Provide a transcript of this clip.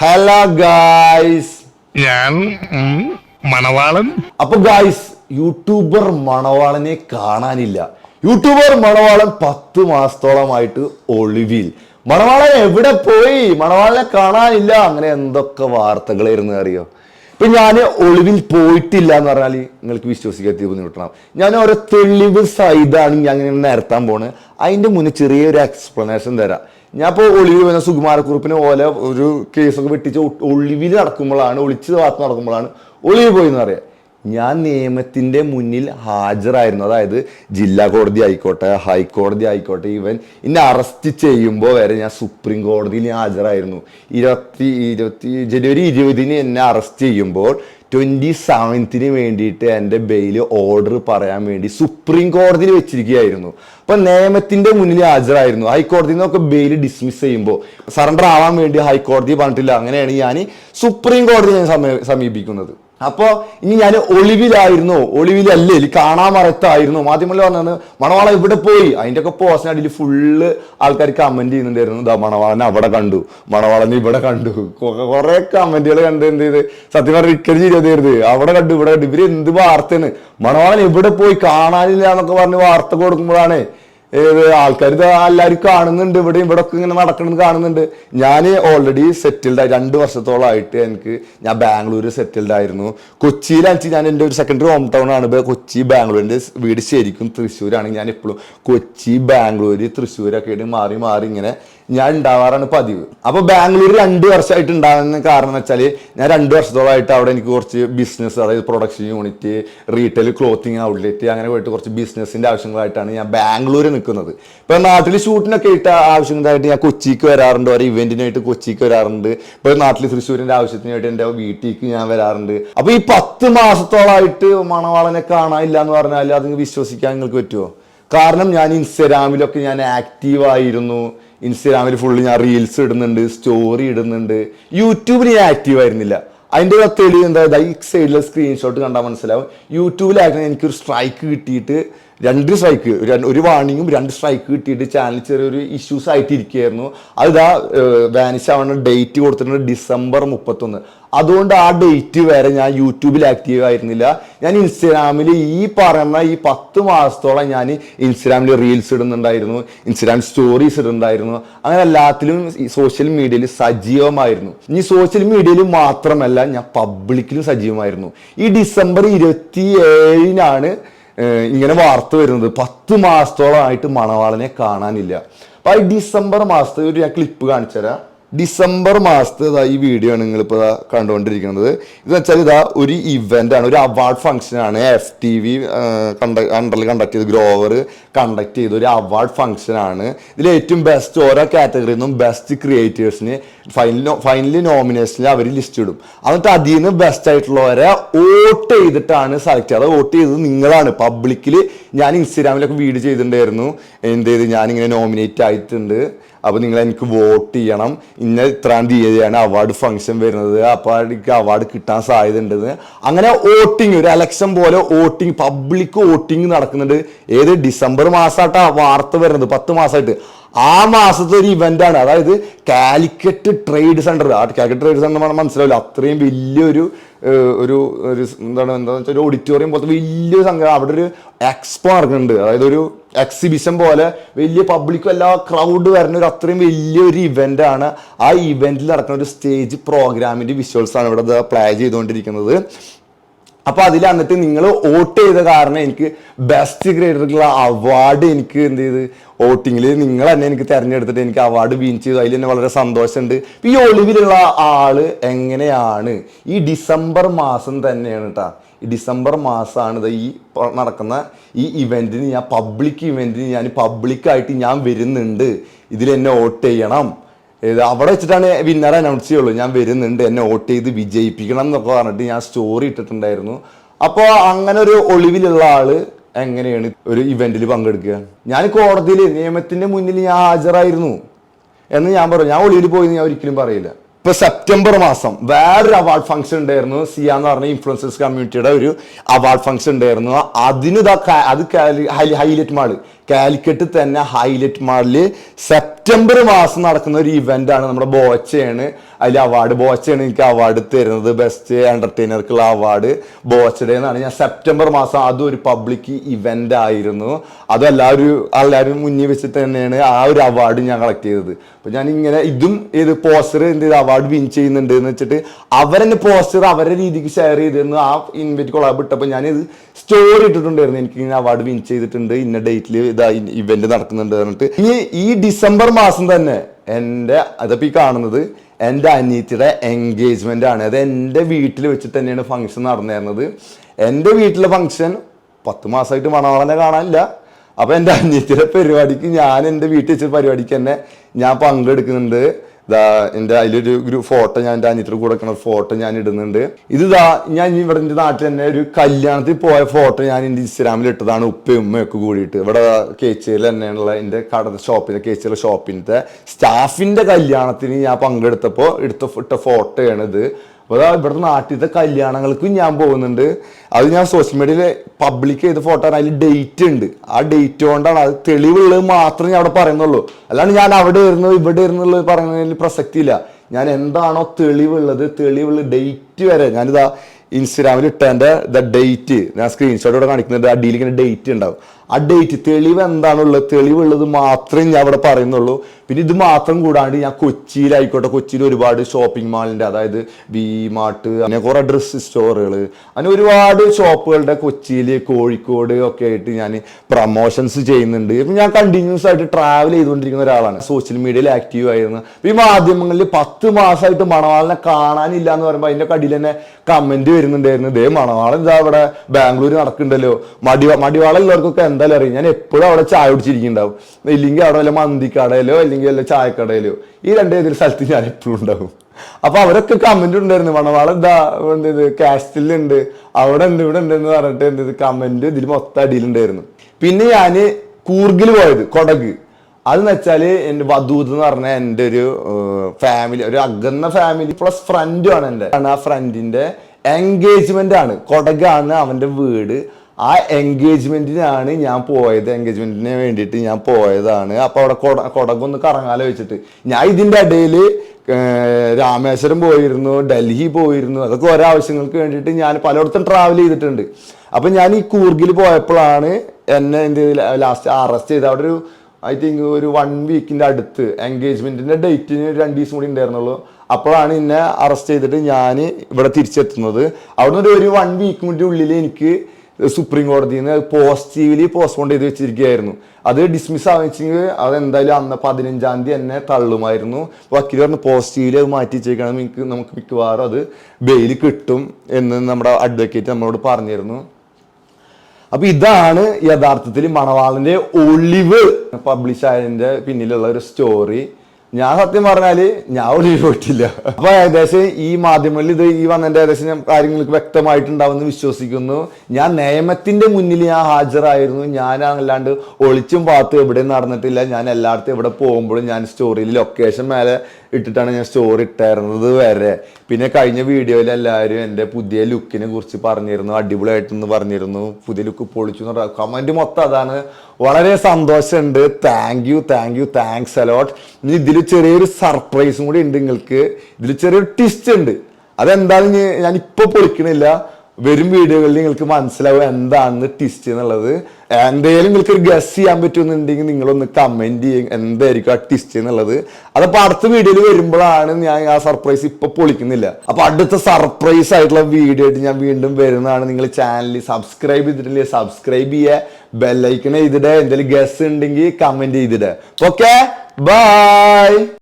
Hello guys ഞാൻ മണവാളൻ. അപ്പൊ guys YouTuber മണവാളനെ കാണാനില്ല. യൂട്യൂബർ മണവാളൻ പത്ത് മാസത്തോളമായിട്ട് ഒളിവിൽ. മണവാളൻ എവിടെ പോയി? മണവാളനെ കാണാനില്ല. അങ്ങനെ എന്തൊക്കെ വാർത്തകളായിരുന്നു അറിയോ? ഇപ്പൊ ഞാൻ ഒളിവിൽ പോയിട്ടില്ല എന്ന് പറഞ്ഞാൽ നിങ്ങൾക്ക് വിശ്വസിക്കാൻ തീർന്നു ബുദ്ധിമുട്ടണം ഞാൻ ഓരോ തെളിവ് സൈതാണ് ഞാൻ ഇങ്ങനെ നിരത്താൻ പോണ് അതിന്റെ മുന്നേ ചെറിയൊരു എക്സ്പ്ലനേഷൻ തരാം. ഞാൻ ഇപ്പോൾ ഒളിവിൽ വന്ന സുകുമാരക്കുറിപ്പിന് പോലെ ഒരു കേസൊക്കെ വെട്ടിച്ച് ഒളിവിൽ നടക്കുമ്പോഴാണ് ഒളിച്ച് ഭാഗത്ത് നടക്കുമ്പോഴാണ് ഒളിവിൽ പോയി എന്ന് പറയാം. ഞാൻ നിയമത്തിന്റെ മുന്നിൽ ഹാജരായിരുന്നു. അതായത് ജില്ലാ കോടതി ആയിക്കോട്ടെ ഹൈക്കോടതി ആയിക്കോട്ടെ ഈവൻ എന്നെ അറസ്റ്റ് ചെയ്യുമ്പോൾ വരെ ഞാൻ സുപ്രീം കോടതിയിൽ ഞാൻ ഹാജരായിരുന്നു. ഇരുപത്തി ഇരുപത്തി ജനുവരി ഇരുപതിന് എന്നെ അറസ്റ്റ് ചെയ്യുമ്പോൾ ട്വന്റി സെവൻത്തിന് വേണ്ടിയിട്ട് എന്റെ ബെയിൽ ഓർഡർ പറയാൻ വേണ്ടി സുപ്രീം കോടതിയിൽ വെച്ചിരിക്കുകയായിരുന്നു. അപ്പം നിയമത്തിന്റെ മുന്നിൽ ഹാജരായിരുന്നു. ഹൈക്കോടതിയിൽ നിന്നൊക്കെ ബെയിൽ ഡിസ്മിസ് ചെയ്യുമ്പോൾ സറണ്ടർ ആവാൻ വേണ്ടി ഹൈക്കോടതി പറഞ്ഞിട്ടില്ല. അങ്ങനെയാണ് ഞാൻ സുപ്രീം കോടതി ഞാൻ സമീപിക്കുന്നത്. അപ്പോ ഇനി ഞാൻ ഒളിവിലായിരുന്നു. ഒളിവിലല്ലേ? ഇനി കാണാൻ മറത്തായിരുന്നു. മാധ്യമങ്ങളിൽ പറഞ്ഞത് മണവാള ഇവിടെ പോയി? അതിന്റെ ഒക്കെ പോസ്റ്റിനടിയിൽ ഫുള്ള് ആൾക്കാർ കമന്റ് ചെയ്യുന്നുണ്ടായിരുന്നു. ഇതാ മണവാളനെ അവിടെ കണ്ടു. മണവാളനെ ഇവിടെ കണ്ടു. കുറെ കമന്റുകൾ കണ്ട് എന്ത് ചെയ്ത്? സത്യം പറഞ്ഞ ഇക്കരി ചെയ്തത് അവിടെ കണ്ടു ഇവിടെ കണ്ടു. ഇവർ എന്ത് വാർത്തയാണ്? മണവാളൻ എവിടെ പോയി? കാണാനില്ല എന്നൊക്കെ പറഞ്ഞ് വാർത്ത കൊടുക്കുമ്പോഴാണ് ആൾക്കാർ ഇത് എല്ലാവരും കാണുന്നുണ്ട് ഇവിടെ ഇവിടെ ഒക്കെ ഇങ്ങനെ നടക്കുന്നത് കാണുന്നുണ്ട്. ഞാൻ ഓൾറെഡി സെറ്റിൽഡ് ആയി രണ്ട് വർഷത്തോളമായിട്ട് എനിക്ക് ഞാൻ ബാംഗ്ലൂർ സെറ്റിൽഡ് ആയിരുന്നു. കൊച്ചിയിലാണെന്ന് ഞാൻ എന്റെ ഒരു സെക്കൻഡറി ഹോം ടൗൺ ആണ്. കൊച്ചി ബാംഗ്ലൂരിന്റെ വീട് ശരിക്കും തൃശ്ശൂരാണ്. ഞാൻ എപ്പോഴും കൊച്ചി ബാംഗ്ലൂർ തൃശ്ശൂരൊക്കെ ആയിട്ട് മാറി മാറി ഇങ്ങനെ ഞാൻ ഉണ്ടാവാറാണ് പതിവ്. അപ്പൊ ബാംഗ്ലൂർ രണ്ട് വർഷമായിട്ട് ഉണ്ടാകുന്ന കാരണം എന്ന് വെച്ചാൽ ഞാൻ രണ്ട് വർഷത്തോളമായിട്ട് അവിടെ എനിക്ക് കുറച്ച് ബിസിനസ് അതായത് production unit retail clothing outlet അങ്ങനെ പോയിട്ട് കുറച്ച് ബിസിനസിന്റെ ആവശ്യങ്ങളായിട്ടാണ് ഞാൻ ബാംഗ്ലൂർ നിൽക്കുന്നത്. ഇപ്പൊ നാട്ടിൽ ഷൂട്ടിനൊക്കെ ആയിട്ട് ആവശ്യങ്ങളായിട്ട് ഞാൻ കൊച്ചിക്ക് വരാറുണ്ട്. ഒരു ഇവന്റിനായിട്ട് കൊച്ചിക്ക് വരാറുണ്ട്. ഇപ്പൊ നാട്ടിൽ തൃശ്ശൂരിന്റെ ആവശ്യത്തിനായിട്ട് എന്റെ വീട്ടിലേക്ക് ഞാൻ വരാറുണ്ട്. അപ്പൊ ഈ പത്ത് മാസത്തോളമായിട്ട് മണവാളനെ കാണാനില്ല എന്ന് പറഞ്ഞാൽ അത് വിശ്വസിക്കാൻ നിങ്ങൾക്ക് പറ്റുമോ കാരണം ഞാൻ ഇൻസ്റ്റഗ്രാമിലൊക്കെ ഞാൻ ആക്റ്റീവ് ആയിരുന്നു. ഇൻസ്റ്റഗ്രാമിൽ ഫുള്ള് ഞാൻ റീൽസ് ഇടുന്നുണ്ട് സ്റ്റോറി ഇടുന്നുണ്ട്. യൂട്യൂബിൽ ഞാൻ ആക്റ്റീവ് ആയിരുന്നില്ല. അതിന്റെ തെളിവ് എന്താ? ഈ സൈഡിലെ സ്ക്രീൻഷോട്ട് കണ്ടാൽ മനസ്സിലാവും. യൂട്യൂബിലായിരുന്നു എനിക്കൊരു സ്ട്രൈക്ക് കിട്ടിയിട്ട് രണ്ട് സ്ട്രൈക്ക് ഒരു വാണിങ്ങും രണ്ട് സ്ട്രൈക്ക് കിട്ടിയിട്ട് ചാനൽ ചെറിയൊരു ഇഷ്യൂസ് ആയിട്ടിരിക്കുകയായിരുന്നു. അതിതാ വാനിഷ് ആവുന്ന ഡേറ്റ് കൊടുത്തിട്ടുണ്ട് ഡിസംബർ മുപ്പത്തൊന്ന്. അതുകൊണ്ട് ആ ഡേറ്റ് വരെ ഞാൻ യൂട്യൂബിൽ ആക്റ്റീവ് ആയിരുന്നില്ല ഞാൻ ഇൻസ്റ്റാഗ്രാമിൽ ഈ പറയുന്ന ഈ പത്ത് മാസത്തോളം ഞാൻ ഇൻസ്റ്റാഗ്രാമിൽ റീൽസ് ഇടുന്നുണ്ടായിരുന്നു ഇൻസ്റ്റാഗ്രാം സ്റ്റോറീസ് ഇടുന്നുണ്ടായിരുന്നു. അങ്ങനെ എല്ലാത്തിലും സോഷ്യൽ മീഡിയയിൽ സജീവമായിരുന്നു. ഇനി സോഷ്യൽ മീഡിയയിൽ മാത്രമല്ല ഞാൻ പബ്ലിക്കിലും സജീവമായിരുന്നു. ഈ ഡിസംബർ ഇരുപത്തി ഏഴിനാണ് ഇങ്ങനെ വാർത്ത വരുന്നത് പത്ത് മാസത്തോളമായിട്ട് മണവാളനെ കാണാനില്ല. അപ്പൊ ഈ ഡിസംബർ മാസത്തെ ഒരു ഞാൻ ക്ലിപ്പ് കാണിച്ചു തരാം ഡിസംബർ മാസത്തെ ഇതാ ഈ വീഡിയോ ആണ് നിങ്ങളിപ്പോൾ ഇതാ കണ്ടുകൊണ്ടിരിക്കുന്നത്. ഇത് വെച്ചാൽ ഇതാ ഒരു ഇവന്റ് ആണ് ഒരു അവാർഡ് ഫംഗ്ഷൻ ആണ്. എഫ് ടി വി അണ്ടറിൽ കണ്ടക്ട് ചെയ്ത് ഗ്രോവർ കണ്ടക്ട് ചെയ്ത ഒരു അവാർഡ് ഫംഗ്ഷൻ ആണ്. ഇതിൽ ഏറ്റവും ബെസ്റ്റ് ഓരോ കാറ്റഗറിയിൽ നിന്നും ബെസ്റ്റ് ക്രിയേറ്റേഴ്സിന് ഫൈനൽ ഫൈനലി നോമിനേഷനിൽ അവർ ലിസ്റ്റ് ഇടും. എന്നിട്ട് അതിൽ നിന്ന് ബെസ്റ്റ് ആയിട്ടുള്ളവരെ വോട്ട് ചെയ്തിട്ടാണ് സെലക്ട് ചെയ്യുക. അത് വോട്ട് ചെയ്തത് നിങ്ങളാണ്. പബ്ലിക്കിൽ ഞാൻ ഇൻസ്റ്റാഗ്രാമിലൊക്കെ വീഡിയോ ചെയ്തിട്ടുണ്ടായിരുന്നു. എന്ത് ചെയ്ത്? ഞാനിങ്ങനെ നോമിനേറ്റ് ആയിട്ടുണ്ട്. അപ്പോൾ നിങ്ങൾ എനിക്ക് വോട്ട് ചെയ്യണം. ഇന്ന ഇത്രാം തീയതിയാണ് അവാർഡ് ഫംഗ്ഷൻ വരുന്നത്. അപ്പോൾ എനിക്ക് അവാർഡ് കിട്ടാൻ സാധ്യത ഉണ്ടെന്ന് അങ്ങനെ വോട്ടിംഗ് ഒരു അലക്ഷൻ പോലെ വോട്ടിംഗ് പബ്ലിക് വോട്ടിംഗ് നടക്കുന്നുണ്ട്. ഏത് ഡിസംബർ മാസമായിട്ടാണ് വാർത്ത വരുന്നത്. പത്ത് മാസമായിട്ട് ആ മാസത്തെ ഒരു ഇവന്റ് ആണ്. അതായത് കാലിക്കറ്റ് ട്രേഡ് സെന്റർ ആ കാലിക്കറ്റ് ട്രേഡ് സെന്റർ മനസ്സിലാവില്ല. അത്രയും വലിയൊരു ഒരു ഒരു എന്താണ് എന്താ വെച്ചാൽ ഒരു ഓഡിറ്റോറിയം പോലത്തെ വലിയ സംഘം അവിടെ ഒരു എക്സ്പോ നടക്കുന്നുണ്ട്. അതായത് ഒരു എക്സിബിഷൻ പോലെ വലിയ പബ്ലിക്കും എല്ലാ ക്രൗഡ് വരുന്ന ഒരു അത്രയും വലിയൊരു ആണ്. ആ ഇവന്റിൽ നടക്കുന്ന ഒരു സ്റ്റേജ് പ്രോഗ്രാമിന്റെ വിഷ്വൽസ് ആണ് ഇവിടെ പ്ലേ ചെയ്തുകൊണ്ടിരിക്കുന്നത്. അപ്പൊ അതിൽ എന്നിട്ട് നിങ്ങൾ വോട്ട് ചെയ്ത കാരണം എനിക്ക് ബെസ്റ്റ് ക്രിയേറ്റർക്കുള്ള അവാർഡ് എനിക്ക് എന്ത് ചെയ്ത്? വോട്ടിങ്ങിൽ നിങ്ങൾ തന്നെ എനിക്ക് തിരഞ്ഞെടുത്തിട്ട് എനിക്ക് അവാർഡ് വീൻ ചെയ്തു. അതിൽ തന്നെ വളരെ സന്തോഷമുണ്ട്. ഈ ഒളിവിലുള്ള ആൾ എങ്ങനെയാണ്? ഈ ഡിസംബർ മാസം തന്നെയാണ് കേട്ടാ ഈ ഡിസംബർ മാസമാണ് ഈ നടക്കുന്ന ഈ ഇവന്റിന് ഞാൻ പബ്ലിക് ഇവന്റിന് ഞാൻ പബ്ലിക്കായിട്ട് ഞാൻ വരുന്നുണ്ട്. ഇതിൽ എന്നെ വോട്ട് ചെയ്യണം. ഇത് അവിടെ വെച്ചിട്ടാണ് വിന്നർ അനൗൺസ് ചെയ്യുള്ളൂ. ഞാൻ വരുന്നുണ്ട് എന്നെ വോട്ട് ചെയ്ത് വിജയിപ്പിക്കണം എന്നൊക്കെ പറഞ്ഞിട്ട് ഞാൻ സ്റ്റോറി ഇട്ടിട്ടുണ്ടായിരുന്നു. അപ്പോൾ അങ്ങനെ ഒരു ഒളിവിലുള്ള ആൾ എങ്ങനെയാണ് ഒരു ഇവന്റിൽ പങ്കെടുക്കുക? ഞാൻ കോടതിയിൽ നിയമത്തിന്റെ മുന്നിൽ ഞാൻ ഹാജരായിരുന്നു. എന്ന് ഞാൻ പറഞ്ഞു. ഞാൻ ഒളിവിൽ പോയി ഞാൻ ഒരിക്കലും പറയില്ല. ഇപ്പൊ സെപ്റ്റംബർ മാസം വേറൊരു അവാർഡ് ഫംഗ്ഷൻ ഉണ്ടായിരുന്നു. സിയ എന്ന് പറഞ്ഞ ഇൻഫ്ലുവൻസേഴ്സ് കമ്മ്യൂണിറ്റിയുടെ ഒരു അവാർഡ് ഫംഗ്ഷൻ ഉണ്ടായിരുന്നു. അതിന് അത് ഹൈലൈറ്റ് മാൾ കാലിക്കറ്റ് തന്നെ ഹൈലൈറ്റ് മാളിൽ സെപ്റ്റംബർ മാസം നടക്കുന്ന ഒരു ഇവന്റ് ആണ് നമ്മുടെ ബോച്ചയാണ് അതിൽ അവാർഡ് ബോച്ചയാണ് എനിക്ക് അവാർഡ് തരുന്നത്. ബെസ്റ്റ് എന്റർടൈനർക്കുള്ള അവാർഡ് ബോച്ചയുടെ എന്നാണ്. ഞാൻ സെപ്റ്റംബർ മാസം അതും ഒരു പബ്ലിക് ഇവന്റ് ആയിരുന്നു. അതും എല്ലാവരും എല്ലാവരും മുന്നിൽ വെച്ചിട്ട് തന്നെയാണ് ആ ഒരു അവാർഡ് ഞാൻ കളക്ട് ചെയ്തത്. അപ്പോൾ ഞാൻ ഇങ്ങനെ ഇതും ഇത് പോസ്റ്റർ എന്ത് അവാർഡ് വിൻ ചെയ്യുന്നുണ്ട് എന്ന് വെച്ചിട്ട് അവരെന്നെ പോസ്റ്റർ അവരുടെ രീതിക്ക് ഷെയർ ചെയ്തിരുന്നു ആ ഇൻവൈറ്റ് കൊളാബ് ഇട്ടപ്പോൾ ഞാൻ ഇത് സ്റ്റോറി ഇട്ടിട്ടുണ്ടായിരുന്നു. എനിക്ക് ഇങ്ങനെ അവാർഡ് വിൻ ചെയ്തിട്ടുണ്ട്. ഇന്ന ഡേറ്റിൽ ഇതാ ഇവന്റ് നടക്കുന്നുണ്ട് പറഞ്ഞിട്ട്. ഈ ഈ ഡിസംബർ മാസം തന്നെ എന്റെ അതപ്പോൾ ഈ കാണുന്നത് എന്റെ അനിയത്തിയുടെ എൻഗേജ്മെന്റ് ആണ്. അത് എന്റെ വീട്ടിൽ വെച്ചിട്ട് തന്നെയാണ് ഫംഗ്ഷൻ നടന്നിരുന്നത്. എന്റെ വീട്ടിലെ ഫംഗ്ഷൻ പത്ത് മാസമായിട്ട് മണവാളനെ കാണാനില്ല. അപ്പോൾ എന്റെ അനിയത്തിയുടെ പരിപാടിക്ക് ഞാൻ എന്റെ വീട്ടിൽ വെച്ച പരിപാടിക്ക് തന്നെ ഞാൻ പങ്കെടുക്കുന്നുണ്ട്. ഇതാ എന്റെ അതിലൊരു ഒരു ഫോട്ടോ ഞാൻ എന്റെ അനിയത്തിൽ കൂടെ വെക്കണ ഫോട്ടോ ഞാൻ ഇടുന്നുണ്ട്. ഇത് ഇതാ ഞാൻ ഇവിടെ എന്റെ നാട്ടിൽ തന്നെ ഒരു കല്യാണത്തിൽ പോയ ഫോട്ടോ ഞാൻ എന്റെ ഇൻസ്റ്റാഗ്രാമിൽ ഇട്ടതാണ് ഉപ്പയും ഉമ്മയൊക്കെ കൂടിയിട്ട്. ഇവിടെ കേച്ചയിൽ തന്നെയുള്ള എന്റെ കട ഷോപ്പിന്റെ കേച്ചയിലെ ഷോപ്പിന്റെ സ്റ്റാഫിന്റെ കല്യാണത്തിന് ഞാൻ പങ്കെടുത്തപ്പോൾ എടുത്ത ഇട്ട ഫോട്ടോയാണ് ഇത് അപ്പോൾ ഇവിടുത്തെ നാട്ടിലത്തെ കല്യാണങ്ങൾക്കും ഞാൻ പോകുന്നുണ്ട്. അത് ഞാൻ സോഷ്യൽ മീഡിയയിൽ പബ്ലിക് ചെയ്ത ഫോട്ടോ ആണ്. അതിൽ ഡേറ്റ് ഉണ്ട്. ആ ഡേറ്റ് കൊണ്ടാണ് അത് തെളിവുള്ളത് മാത്രമേ ഞാൻ അവിടെ പറയുന്നുള്ളൂ. അല്ലാണ്ട് ഞാൻ അവിടെ ഇരുന്നു ഇവിടെ ഇരുന്നുള്ളത് പറയുന്നതിൽ പ്രസക്തിയില്ല ഞാൻ എന്താണോ തെളിവുള്ളത് തെളിവുള്ള ഡേറ്റ് വരെ ഞാനിതാ ഇൻസ്റ്റാഗ്രാമിൽ ഇട്ടതിന്റെ ദ ഡേറ്റ് ഞാൻ സ്ക്രീൻഷോട്ട് ഇവിടെ കാണിക്കുന്നുണ്ട്. ആ ഡീൽ ഇങ്ങനെ ഡേറ്റ് ഉണ്ടാവും. ആ ഡേറ്റ് തെളിവ് എന്താണുള്ളത്? തെളിവുള്ളത് മാത്രമേ ഞാൻ അവിടെ പറയുന്നുള്ളൂ. പിന്നെ ഇത് മാത്രം കൂടാണ്ട് ഞാൻ കൊച്ചിയിലായിക്കോട്ടെ. കൊച്ചിയിൽ ഒരുപാട് ഷോപ്പിംഗ് മാളിന്റെ അതായത് വി മാർട്ട് അങ്ങനെ കുറേ ഡ്രസ്സ് സ്റ്റോറുകൾ അങ്ങനെ ഒരുപാട് ഷോപ്പുകളുടെ കൊച്ചിയിൽ കോഴിക്കോട് ഒക്കെ ആയിട്ട് ഞാൻ പ്രമോഷൻസ് ചെയ്യുന്നുണ്ട്. ഇപ്പം ഞാൻ കണ്ടിന്യൂസ് ആയിട്ട് ട്രാവൽ ചെയ്തുകൊണ്ടിരിക്കുന്ന ഒരാളാണ്. സോഷ്യൽ മീഡിയയിൽ ആക്റ്റീവ് ആയിരുന്നു. ഈ മാധ്യമങ്ങളിൽ പത്ത് മാസമായിട്ട് മണവാളിനെ കാണാനില്ല എന്ന് പറയുമ്പോൾ അതിന്റെ കടിയിൽ തന്നെ കമന്റ് വരുന്നുണ്ടായിരുന്നു. ദേ മണവാളൻ ഇതാ അവിടെ ബാംഗ്ലൂർ നടക്കുന്നുണ്ടല്ലോ. മടി മടിവാളുള്ളവർക്കൊക്കെ എന്തായാലും അറിയാം. ഞാൻ എപ്പോഴും അവിടെ ചായ കുടിച്ചിരിക്കുന്നുണ്ടാവും. ഇല്ലെങ്കിൽ അവിടെ വല്ല മന്തിക്കടയിലോ അല്ലെങ്കിൽ വല്ല ചായക്കടയിലോ. ഈ രണ്ട് ഏതൊരു സ്ഥലത്ത് ഞാൻ എപ്പോഴും ഉണ്ടാവും. അപ്പൊ അവരൊക്കെ കമന്റ് ഉണ്ടായിരുന്നു മണവാളൻ എന്താ എന്തത് കാസ്റ്റിലുണ്ട് അവിടെ ഉണ്ട് ഇവിടെ ഉണ്ട് എന്ന് പറഞ്ഞിട്ട് എന്തത് കമന്റ് ഇതിൽ മൊത്തം അടിയിലുണ്ടായിരുന്നു. പിന്നെ ഞാൻ കൂർഗിൽ പോയത് കൊടക്. അതെന്ന് വെച്ചാൽ എന്റെ വധൂത് എന്ന് പറഞ്ഞ എന്റെ ഒരു ഫാമിലി ഒരു അകന്ന ഫാമിലി പ്ലസ് ഫ്രണ്ടും ആണ് എന്റെ. ആ ഫ്രണ്ടിന്റെ എൻഗേജ്മെന്റ് ആണ്. കൊടകാണ് അവന്റെ വീട്. ആ എൻഗേജ്മെന്റിനാണ് ഞാൻ പോയത്. എൻഗേജ്മെന്റിന് വേണ്ടിയിട്ട് ഞാൻ പോയതാണ്. അപ്പൊ അവിടെ കൊട കൊടകൊന്ന് കറങ്ങാലോ വെച്ചിട്ട് ഞാൻ ഇതിന്റെ ഇടയിൽ രാമേശ്വരം പോയിരുന്നു ഡൽഹി പോയിരുന്നു. അതൊക്കെ ഓരോ ആവശ്യങ്ങൾക്ക് വേണ്ടിയിട്ട് ഞാൻ പലയിടത്തും ട്രാവൽ ചെയ്തിട്ടുണ്ട്. അപ്പൊ ഞാൻ ഈ കൂർഗിൽ പോയപ്പോഴാണ് എന്നെ എന്ത് ലാസ്റ്റ് അറസ്റ്റ് ചെയ്ത്. അവിടെ ഒരു ഐ തിങ്ക് ഒരു വൺ വീക്കിന്റെ അടുത്ത് എൻഗേജ്മെന്റിന്റെ ഡേറ്റിന് രണ്ട് ദിവസം കൂടി ഉണ്ടായിരുന്നുള്ളൂ. അപ്പോഴാണ് എന്നെ അറസ്റ്റ് ചെയ്തിട്ട് ഞാൻ ഇവിടെ തിരിച്ചെത്തുന്നത്. അവിടുന്ന് ഒരു വൺ വീക്കിന്റെ ഉള്ളിൽ എനിക്ക് സുപ്രീം കോടതിയിൽ നിന്ന് പോസിറ്റീവ്ലി പോസ്റ്റ്പോൺ ചെയ്ത് വെച്ചിരിക്കുകയായിരുന്നു. അത് ഡിസ്മിസ് ആവുന്നെങ്കിൽ അത് എന്തായാലും അന്ന് പതിനഞ്ചാം തീയതി എന്നെ തള്ളുമായിരുന്നു. വക്കീൽ പറഞ്ഞ് പോസിറ്റീവ്ലി അത് മാറ്റി വെച്ചേക്കണം. നമുക്ക് നമുക്ക് മിക്കവാറും അത് ബെയിൽ കിട്ടും എന്ന് നമ്മുടെ അഡ്വക്കേറ്റ് നമ്മളോട് പറഞ്ഞിരുന്നു. അപ്പൊ ഇതാണ് യഥാർത്ഥത്തിൽ മണവാളന്റെ ഒളിവ്. പബ്ലിഷ് ആയതിന്റെ പിന്നിലുള്ള ഒരു സ്റ്റോറി ഞാൻ സത്യം പറഞ്ഞാൽ ഞാൻ ഒരു പോയിട്ടില്ല അപ്പൊ ഏകദേശം ഈ മാധ്യമങ്ങളിൽ ഇത് ഈ വന്നതിന്റെ ഏകദേശം കാര്യങ്ങൾക്ക് വ്യക്തമായിട്ടുണ്ടാവുമെന്ന് വിശ്വസിക്കുന്നു. ഞാൻ നിയമത്തിന്റെ മുന്നിൽ ഞാൻ ഹാജരായിരുന്നു. ഞാൻ അല്ലാണ്ട് ഒളിച്ചും പാത്തും എവിടെ നടന്നിട്ടില്ല. ഞാൻ എല്ലായിടത്തും എവിടെ പോകുമ്പോഴും ഞാൻ സ്റ്റോറിയിൽ ലൊക്കേഷൻ മേലെ ഇട്ടിട്ടാണ് ഞാൻ സ്റ്റോറി ഇട്ടായിരുന്നത് വരെ. പിന്നെ കഴിഞ്ഞ വീഡിയോയിൽ എല്ലാവരും എന്റെ പുതിയ ലുക്കിനെ കുറിച്ച് പറഞ്ഞിരുന്നു അടിപൊളിയായിട്ടെന്ന് പറഞ്ഞിരുന്നു. പുതിയ ലുക്ക് പൊളിച്ചു എന്ന് പറഞ്ഞ കമന്റ് മൊത്തം അതാണ്. വളരെ സന്തോഷമുണ്ട്. Thank you thank you thanks a lot ഇനി ഇതിൽ ചെറിയൊരു സർപ്രൈസും കൂടി ഉണ്ട് നിങ്ങൾക്ക്. ഇതിൽ ചെറിയൊരു ട്വിസ്റ്റ് ഉണ്ട്. അതെന്താണെന്ന് ഞാൻ ഇപ്പോൾ പൊളിക്കണില്ല. വരും വീഡിയോകളിൽ നിങ്ങൾക്ക് മനസ്സിലാവും എന്താണെന്ന് ട്വിസ്റ്റ് എന്നുള്ളത്. എന്തെങ്കിലും നിങ്ങൾക്ക് ഒരു ഗസ് ചെയ്യാൻ പറ്റുമെന്നുണ്ടെങ്കിൽ നിങ്ങളൊന്ന് കമന്റ് ചെയ്യും. എന്തായിരിക്കും ആ ട്വിസ്റ്റ് എന്നുള്ളത്. അതപ്പോ അടുത്ത വീഡിയോയിൽ വരുമ്പോഴാണ് ഞാൻ ആ സർപ്രൈസ് ഇപ്പൊ പൊളിക്കുന്നില്ല. അപ്പൊ അടുത്ത സർപ്രൈസ് ആയിട്ടുള്ള വീഡിയോ ആയിട്ട് ഞാൻ വീണ്ടും വരുന്നതാണ്. നിങ്ങൾ ചാനൽ സബ്സ്ക്രൈബ് ചെയ്തിട്ടില്ലേ സബ്സ്ക്രൈബ് ചെയ്യുക ബെല്ലൈക്കൺ ചെയ്തിട്ട് എന്തെങ്കിലും ഗസ് ഉണ്ടെങ്കിൽ കമന്റ് ചെയ്തിട്ട് ഓക്കെ ബൈ